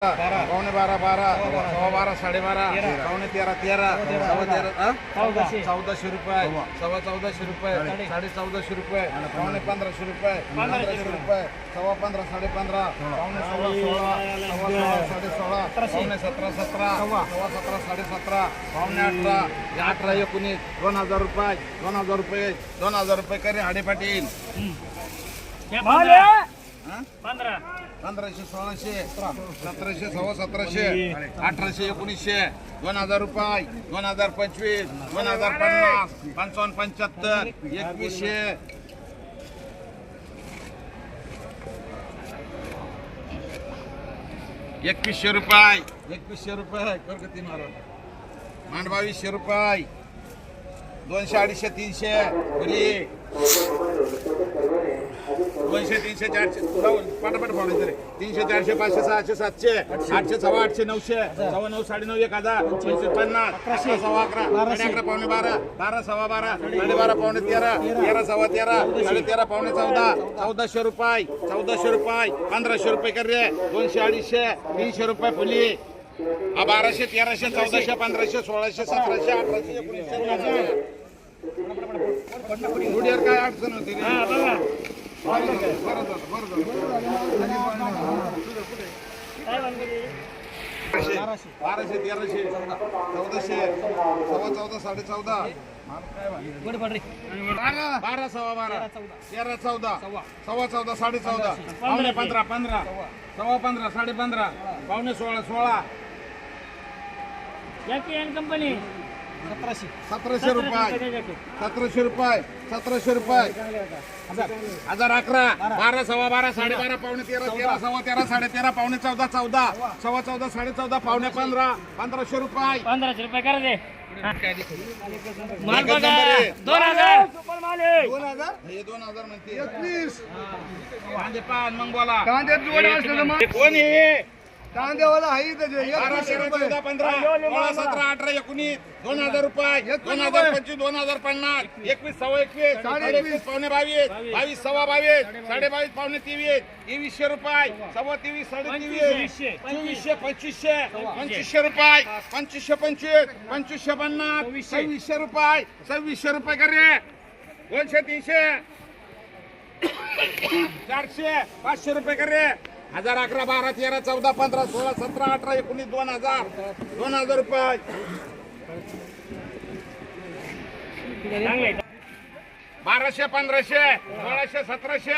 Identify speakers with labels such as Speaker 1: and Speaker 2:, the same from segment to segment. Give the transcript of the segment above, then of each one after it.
Speaker 1: पावणे बारा बारा सव्वा बारा साडेबारा पावणे तेरा तेरा सव्वा तेरा हा? चौदाशे. रुपये सव्वा. चौदाशे रुपये साडे चौदाशे रुपये पावणे पंधराशे रुपये पंधराशे रुपये. सव्वा पंधरा साडे पंधरा पावणे सोळा सोळा सव्वा सोळा साडे सोळा पावणे सतरा सतरा सव्वा. सतरा साडे सतरा पावणे अठरा हे अठरा एकोणीस दोन हजार रुपये दोन हजार रुपये दोन हजार रुपये करे हाडे पाटील. हा? पंधराशे सोळाशे सतराशे सव्वा सतराशे अठराशे एकोणीसशे दोन हजार रुपये दोन हजार पंचवीस दोन हजार पन्नास पंचावन्न पंच्याहत्तर एकवीसशे. एकवीसशे रुपये एकवीसशे रुपये कर का तीन हजार मांड बावीसशे रुपये दोनशे अडीचशे तीनशे दोनशे तीनशे चारशे. जाऊन पटापट फोडायचं रे. तीनशे चारशे पाचशे सहाशे सातशे आठशे सव्वा आठशे नऊशे सव्वा नऊ साडे नऊ एक हजार पंचवीस पन्नास सव्वा अकरा साडे अकरा पावणे बारा बारा सव्वा बारा साडे बारा पावणे तेरा तेरा सव्वा तेरा साडे तेरा पावणे चौदा चौदाशे रुपये चौदाशे रुपये पंधराशे रुपये कर रे. दोनशे अडीचशे तीनशे रुपये फुली. बाराशे तेराशे चौदाशे पंधराशे सोळाशे सतराशे अठराशे एकोणीसशे काय अडचण होती रे? बरं बाराशे तेराशे. चौदाशे सव्वा चौदा साडे चौदा बारा बारा सव्वा बारा तेरा चौदा. सव्वा चौदा साडे चौदा पावणे पंधरा पंधरा सव्वा पंधरा साडे पंधरा पावणे सोळा सोळा
Speaker 2: कंपनी
Speaker 1: सतराशे रुपये सतराशे रुपये सतराशे रुपये हजार अकरा बारा सव्वा बारा साडे बारा पावणे तेरा तेरा सव्वा तेरा साडे तेरा पावणे चौदा चौदा सव्वा चौदा साडे चौदा पावणे पंधरा पंधराशे रुपये
Speaker 2: पंधराशे रुपये करा दे. दोन हजार माल आहे.
Speaker 1: हे दोन हजार म्हणते एकवीस कांदे पान मग बोला
Speaker 3: कांदे मग
Speaker 1: हे कोण आहे
Speaker 3: कांदेवाला आहे इथं जे.
Speaker 1: बारा
Speaker 3: एकवीसशे
Speaker 1: तेरा
Speaker 3: रुपये.
Speaker 1: चौदा पंधरा सोळा सतरा अठरा एकोणीस दोन हजार रुपये दोन हजार पंचवीस दोन हजार पन्नास एकवीस सव्वा एकवीस साडे एकवीस पावणे बावीस बावीस. सव्वा बावीस साडे बावीस पावणे तेवीस तेवीसशे रुपये सव्वा तेवीस साडे तेवीस चोवीसशे पंचवीसशे पंचवीसशे रुपये पंचवीसशे पंचवीस पंचवीसशे पन्नास सव्वीसशे रुपये सव्वीसशे रुपये कर. रे दोनशे तीनशे. चारशे पाचशे रुपये कर. रे हजार अकरा बारा तेरा चौदा पंधरा सोळा सतरा अठरा एकोणीस दोन हजार दोन हजार रुपये
Speaker 2: चांगलं आहे.
Speaker 1: बाराशे पंधराशे सोळाशे सतराशे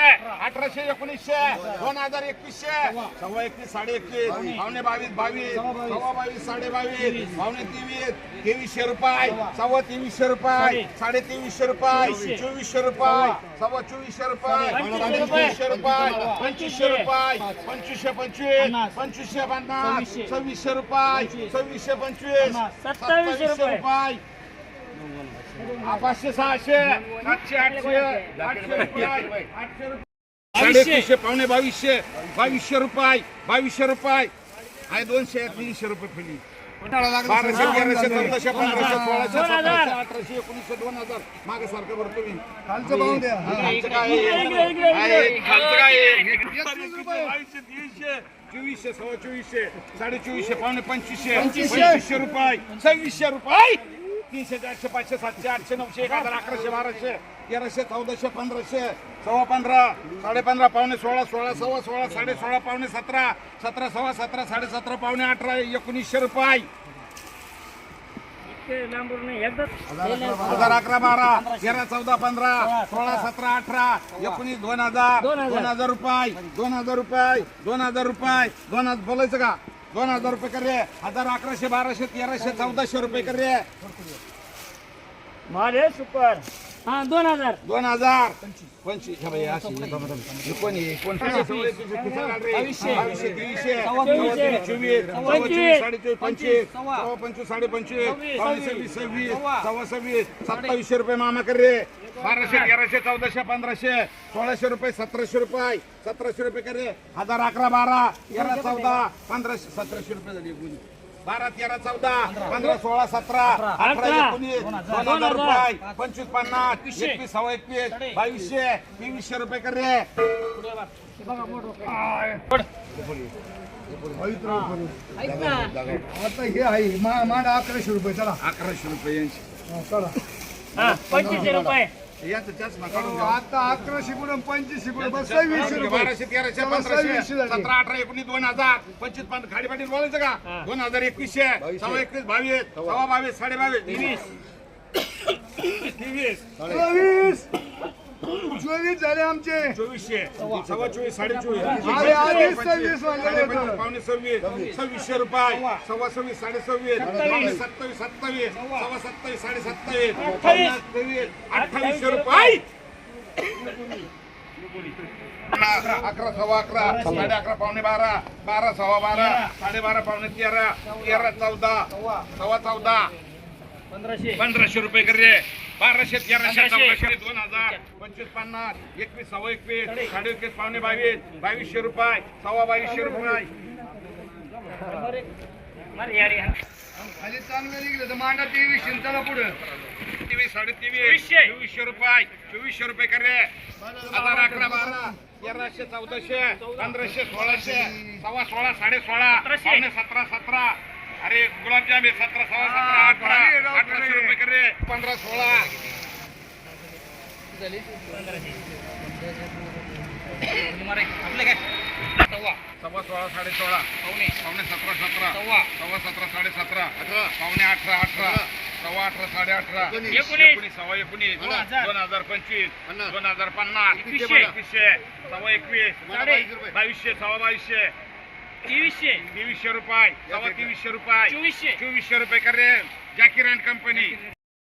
Speaker 1: अठराशे एकोणीसशे दोन हजार एकवीसशे सव्वा एकवीस साडे एकवीस पावणे बावीस बावीस सव्वा बावीस साडे बावीस पावणे तेवीस तेवीसशे रुपये सव्वा तेवीसशे रुपये साडे तेवीसशे रुपये चोवीसशे रुपये सव्वा चोवीसशे रुपये पंचवीसशे रुपये पंचवीसशे रुपये पंचवीसशे पंचवीस पंचवीसशे पन्नास सव्वीसशे रुपये सव्वीसशे पंचवीस
Speaker 2: सत्तावीसशे रुपये.
Speaker 1: पाचशे सहाशे सातशे आठशे आठशे रुपये आठशे रुपये. साडेतीनशे पावणे बावीसशे बावीसशे रुपये बावीसशे रुपये. आहे दोनशे तीनशे रुपये फुली बाराशे तेराशे चौदाशे पंधराशे सोळाशे. सतराशे अठराशे एकोणीसशे दोन हजार. मागे सारखं भरतो मी
Speaker 3: खालचं पाहून द्या.
Speaker 1: खालचं काय आहे?
Speaker 2: इकडे, इकडे, इकडे.
Speaker 1: आहे, खालचं काय आहे? बावीसशे तीनशे चोवीसशे सव्वा चोवीसशे साडे चोवीसशे पावणे पंचवीसशे. पंचवीसशे रुपये सव्वीसशे रुपये. तीनशे चारशे पाचशे सातशे आठशे नऊशे एक हजार अकराशे बाराशे तेराशे चौदाशे पंधराशे सव्वा पंधरा साडे पंधरा पावणे सोळा सोळा सव्वा सोळा साडे सोळा पावणे सतरा सतरा सव्वा सतरा साडे सतरा पावणे अठरा एकोणीसशे रुपये. हजार अकरा बारा तेरा चौदा पंधरा सोळा सतरा अठरा एकोणीस दोन हजार.
Speaker 2: दोन हजार
Speaker 1: रुपये दोन हजार रुपये दोन हजार रुपये दोन हजार बोलायचं का? दोन हजार रुपये कर रे. हजार अकराशे बाराशे तेराशे चौदाशे रुपये कर रे.
Speaker 2: माल सुपर. हा दोन हजार.
Speaker 1: दोन हजार. पंचवीस. बाई, अशी बघा, कोण आहे? कोण? बावीसशे बावीसशे तेवीसशे
Speaker 2: चोवीसशे.
Speaker 1: चोवीस
Speaker 2: पंचवीस.
Speaker 1: पंचवीस. सव्वा. पंचवीस साडे पंचवीस पावणे सव्वीस सव्वीस. सव्वा. सव्वीस. सत्तावीसशे रुपये मामा कर. रे बाराशे तेराशे चौदाशे पंधराशे. सोळाशे रुपये सतराशे रुपये. सतराशे रुपये कर. रे हजार अकरा बारा. तेरा चौदा. पंधराशे सतराशे रुपये झाली एकूण. बारा तेरा चौदा पंधरा. सोळा सतरा अठरा. एकोणीस दोन हजार. रुपये पंचवीस पन्नास एकवीस सव्वा एकवीस बावीसशे तेवीसशे रुपये कर रे.
Speaker 3: आता हे आहे मा- मांडा अकराशे रुपये चला.
Speaker 1: अकराशे रुपये यांची.
Speaker 3: हा, चला
Speaker 2: पंचवीसशे रुपये.
Speaker 3: आता अकराशे कुठून पंचवीसशे कुठून बस सव्वीसशे
Speaker 1: बाराशे तेराशे पंधराशे. सतरा अठरा एकोणीस दोन हजार. पंचवीस खाडी पाटील बोलायचं का? दोन हजार एकवीसशे. सव्वा एकवीस बावीस. सव्वा बावीस साडे बावीस तेवीस. तेवीस
Speaker 3: चोवीस झाले आमचे.
Speaker 1: चोवीसशे. सव्वा चोवीस साडे चोवीस
Speaker 3: सव्वीस
Speaker 1: साडे पावणे सव्वीस. सव्वीसशे रुपये. सव्वा सव्वीस साडे सव्वीस सत्तावीस. सत्तावीस सव्वा सत्तावीस साडे सत्तावीस अठ्ठावीसशे रुपये. अकरा सव्वा अकरा. साडे अकरा पावणे बारा. बारा सव्वा बारा. साडेबारा पावणे तेरा. तेरा चौदा. सव्वा चौदा.
Speaker 2: पंधराशे.
Speaker 1: पंधराशे रुपये कर रे. बाराशे तेराशे. चौदाशे दोन हजार पंचवीस पन्नास एकवीस सव्वा एकवीस साडे एकवीस. पावणे बावीस बावीसशे रुपये सव्वा बावीसशे रुपये.
Speaker 2: मारे यार यार.
Speaker 3: खाली चांगलं निघलं तर मांडा तेवीसशे चला पुढे.
Speaker 1: तेवीस साडे तेवीस
Speaker 2: चोवीसशे.
Speaker 1: रुपये चोवीसशे रुपये कर रे. हजार अकरा बारा तेराशे चौदाशे पंधराशे सोळाशे सव्वा सोळा साडे सोळा सतरा सतरा. अरे गुलाबजाम आहे सतरा सव्वा सतरा
Speaker 3: हा,
Speaker 1: अठरा अठराशे. रुपये कर रे पंधरा सोळा. सव्वा. सव्वा सोळा साडे सोळा पावणे. पावणे सतरा सतरा.
Speaker 2: सव्वा.
Speaker 1: सव्वा सतरा साडे सतरा अठरा. पावणे अठरा अठरा. सव्वा अठरा साडे अठरा
Speaker 2: एकोणीस.
Speaker 1: सव्वा एकोणीस.
Speaker 2: दोन हजार.
Speaker 1: पंचवीस. दोन हजार पन्नास.
Speaker 2: एकवीसशे.
Speaker 1: सव्वा एकवीस. बावीसशे सव्वा बावीसशे.
Speaker 2: तेवीसशे
Speaker 1: तेवीसशे रुपये. तेवीसशे रुपये.
Speaker 2: चोवीसशे.
Speaker 1: चोवीसशे रुपये कर जॅकी अँड कंपनी.